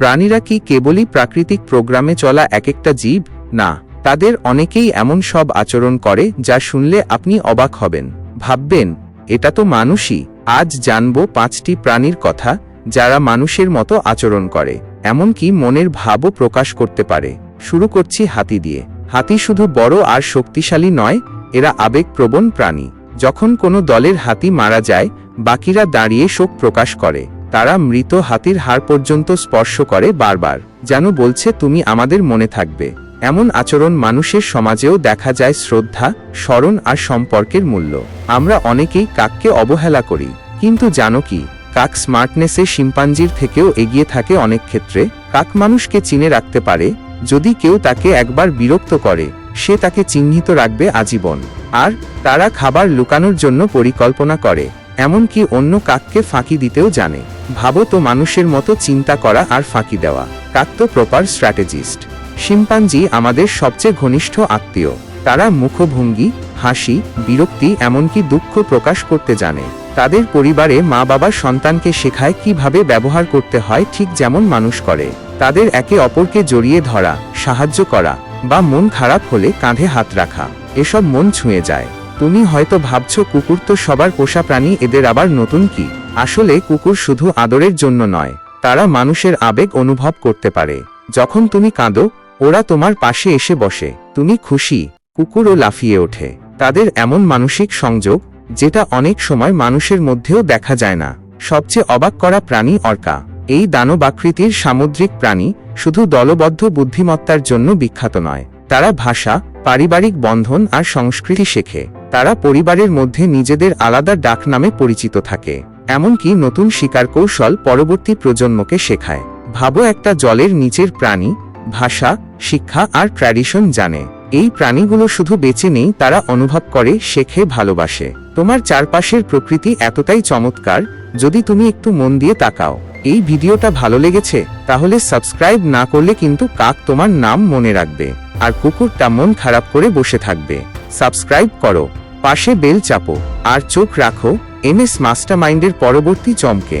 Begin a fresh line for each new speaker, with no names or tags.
প্রাণীরা কি কেবলই প্রাকৃতিক প্রোগ্রামে চলা এক একটা জীব? না, তাদের অনেকেই এমন সব আচরণ করে যা শুনলে আপনি অবাক হবেন। ভাববেন, এটা তো মানুষই। আজ জানব পাঁচটি প্রাণীর কথা যারা মানুষের মতো আচরণ করে, এমনকি মনের ভাবও প্রকাশ করতে পারে। শুরু করছি হাতি দিয়ে। হাতি শুধু বড় আর শক্তিশালী নয়, এরা আবেগপ্রবণ প্রাণী। যখন কোনো দলের হাতি মারা যায়, বাকিরা দাঁড়িয়ে শোক প্রকাশ করে। তারা মৃত হাতির হাড় পর্যন্ত স্পর্শ করে বারবার, যেন বলছে, তুমি আমাদের মনে থাকবে। এমন আচরণ মানুষের সমাজেও দেখা যায় শ্রদ্ধা, স্মরণ আর সম্পর্কের মূল্য। আমরা অনেকেই কাককে অবহেলা করি, কিন্তু জানো কি, কাক স্মার্টনেসে শিম্পাঞ্জির থেকেও এগিয়ে থাকে অনেক ক্ষেত্রে। কাক মানুষকে চিনে রাখতে পারে, যদি কেউ তাকে একবার বিরক্ত করে, সে তাকে চিহ্নিত রাখবে আজীবন। আর তারা খাবার লুকানোর জন্য পরিকল্পনা করে। এমনকি অন্য কাককে ফাঁকি দিতেও জানে। ভাবো তো মানুষের মতো চিন্তা করা আর ফাঁকি দেওয়া। কাক তো প্রপার স্ট্র্যাটেজিস্ট শিম্পাঞ্জি আমাদের সবচেয়ে ঘনিষ্ঠ আত্মীয়। তারা মুখভঙ্গি, হাসি, বিরক্তি, এমনকি দুঃখ প্রকাশ করতে জানে। তাদের পরিবারে মা বাবা সন্তানকে শেখায় কীভাবে ব্যবহার করতে হয় ঠিক যেমন মানুষ করে। তাদের একে অপরকে জড়িয়ে ধরা, সাহায্য করা, বা মন খারাপ হলে কাঁধে হাত রাখা, এসব মন ছুঁয়ে যায়। তুমি হয়তো ভাবছ কুকুর তো সবার পোষা প্রাণী, এদের আবার নতুন কি? আসলে কুকুর শুধু আদরের জন্য নয়, তারা মানুষের আবেগ অনুভব করতে পারে। যখন তুমি কাঁদো, ওরা তোমার পাশে এসে বসে, তুমি খুশি, কুকুরও লাফিয়ে ওঠে। তাদের এমন মানসিক সংযোগ, যেটা অনেক সময় মানুষের মধ্যেও দেখা যায় না। সবচেয়ে অবাক করা প্রাণী অর্কা। এই দানবাকৃতির সামুদ্রিক প্রাণী শুধু দলবদ্ধ বুদ্ধিমত্তার জন্য বিখ্যাত নয়, তারা ভাষা, পারিবারিক বন্ধন আর সংস্কৃতি শেখে। তারা পরিবারের মধ্যে নিজেদের আলাদা ডাক নামে পরিচিত থাকে। এমনকি নতুন শিকার কৌশল পরবর্তী প্রজন্মকে শেখায়। ভাবো একটা জলের নিচের প্রাণী, ভাষা, শিক্ষা আর ট্র্যাডিশন জানে। এই প্রাণীগুলো শুধু বেঁচে নেই, তারা অনুভব করে, শেখে, ভালোবাসে। তোমার চারপাশের প্রকৃতি এতটাই চমৎকার, যদি তুমি একটু মন দিয়ে তাকাও। এই ভিডিওটা ভালো লেগেছে, তাহলে সাবস্ক্রাইব না করলে কিন্তু কাক তোমার নাম মনে রাখবে। আর কুকুরটা মন খারাপ করে বসে থাকবে। সাবস্ক্রাইব করো। পাশে বেল চাপো আর চোখ রাখো এম এস মাস্টারমাইন্ডের পরবর্তী চমকে।